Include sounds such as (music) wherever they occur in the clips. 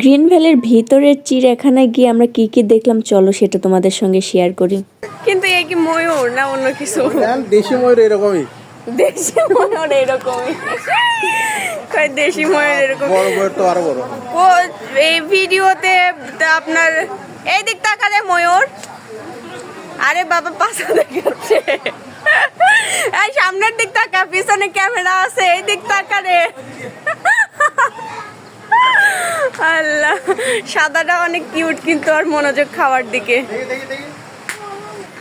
Green ভ্যালির ভিতরের চিড়িয়াখানায় গিয়ে আমরা কি কি দেখলাম চলো সেটা তোমাদের সঙ্গে শেয়ার করি। কিন্তু এ কি ময়ূর না অন্য কিছু? দেশি ময়ূর এরকমই। দেশি ময়ূর এরকমই। কয় দেশি ময়ূর এরকম? বড় ময়ূর তো আরও বড়। ও এই ভিডিওতে আপনার এই দিক তাকালে ময়ূর। আরে বাবা পাশা দেখাচ্ছে। এই সামনের দিক তাকা পিছনে ক্যামেরা আছে এই দিক তাকারে আল্লাহ সাদাটা অনেক কিউট কিন্তু আর মনোযোগ খাওয়ার দিকে।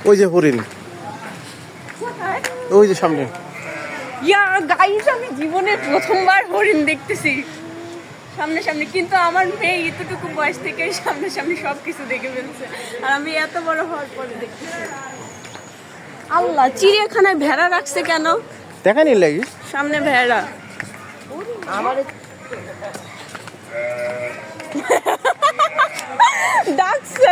ওই যে হরিণ। ওই যে সামনে। ইয়া গাইস আমি জীবনে প্রথমবার হরিণ দেখতেছি। সামনে সামনে কিন্তু আমার মেয়ে এতটুকু বয়স থেকে সামনে সামনে সব কিছু দেখে ফেলছে। আর আমি এত বড় হওয়ার পরে দেখতেছি। আল্লাহ চিড়িয়াখানায় ভেড়া রাখছে কেন? দেখানি লাগি। সামনে ভেড়া। (laughs) ডাকছে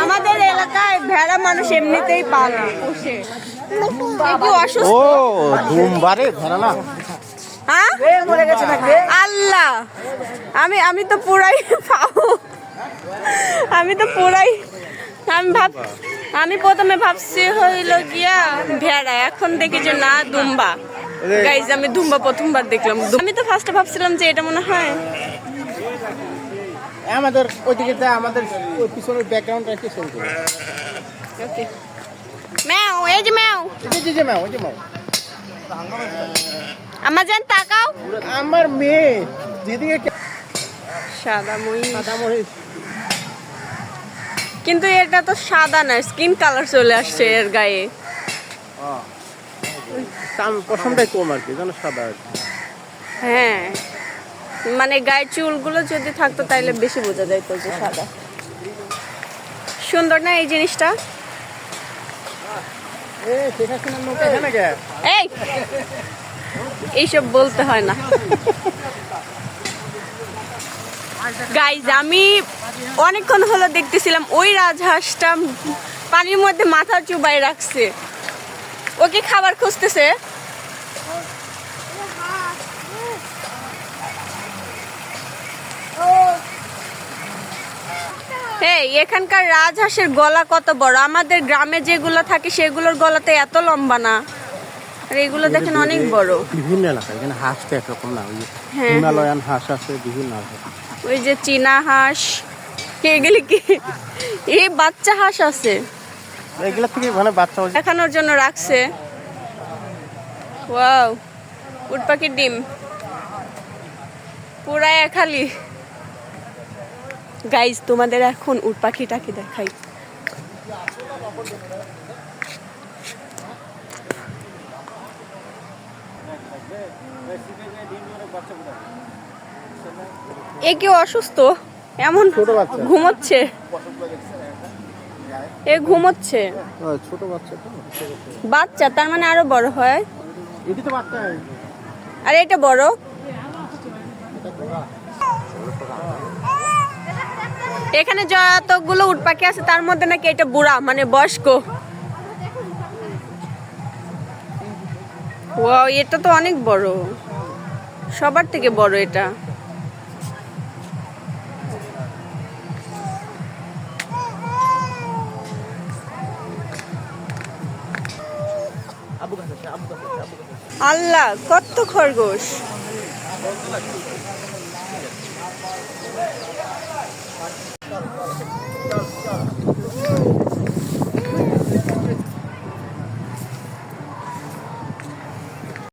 আমাদের এলাকায় ভেড়া মানুষ এমনিতেই পালে পোষে ও ধুমবারে ধরা না? হ্যাঁ? আল্লাহ। আমি আমি তো পুরাই পাও আমি তো পুরাই আমি ভাব আমি প্রথমে ভাবছি হইল গিয়া ভেড়া এখন দেখি যে না দুম্বা। গাইজ আমি দুম্বা প্রথমবার দেখলাম। আমি তো ফার্স্টে ভাবছিলাম যে এটা মনে হয়। আমাদের ওইদিকে আমাদের পিছনের ব্যাকগ্রাউন্ড একটু সেন্ড করে। ওকে ম্যাও এই যে ম্যাও। এই যে, মাও ওই যে মাও আমার যেন তাকাও। আমার মেয়ে যেদিকে সাদা মই সাদা মহিষ। কিন্তু এটা তো সাদা না স্কিন কালার চলে আসছে এর গায়ে। পশমটাই কম আর কি সাদা হ্যাঁ মানে গায়ের চুলগুলো যদি থাকতো তাইলে বেশি বোঝা যাইতো যে সাদা। সুন্দর না এই জিনিসটা? এই এইসব বলতে হয় না। গাইজ আমি অনেকক্ষণ হলো দেখতেছিলাম ওই রাজহাঁসটা পানির মধ্যে মাথা চুবাই রাখছে। ওকে খাবার খুঁজতেছে। এই এখানকার রাজহাঁসের গলা কত বড়? আমাদের গ্রামে যেগুলো থাকে, সেগুলোর গলাতে এত লম্বা না। আর এগুলো দেখেন অনেক বড়। বিভিন্ন এলাকা এখানে হাঁস তো একরকম না ওই হ্যাঁ। হিমালয়ান হাঁস আছে বিভিন্ন ওই যে চীনা হাঁস এগুলি কি? এই বাচ্চা হাঁস আছে। এগুলা থেকে মানে বাচ্চা দেখানোর জন্য রাখছে। ওয়াও উট পাখির ডিম। পুরা খালি গাইজ তোমাদের এখন উট পাখিটাকে দেখাই। এ কি অসুস্থ? এমন ছোট বাচ্চা। ঘুমোচ্ছে? এ ঘুমোচ্ছে? ছোট বাচ্চা তো। বাচ্চা তার মানে আরও বড় হয়? এটি তো বাচ্চা আর এটা বড়। এখানে যতগুলো উট পাখি আছে তার মধ্যে নাকি এটা বুড়া মানে বয়স্ক। এটা তো অনেক বড়। সবার থেকে বড় এটা। আল্লাহ কত খরগোশ।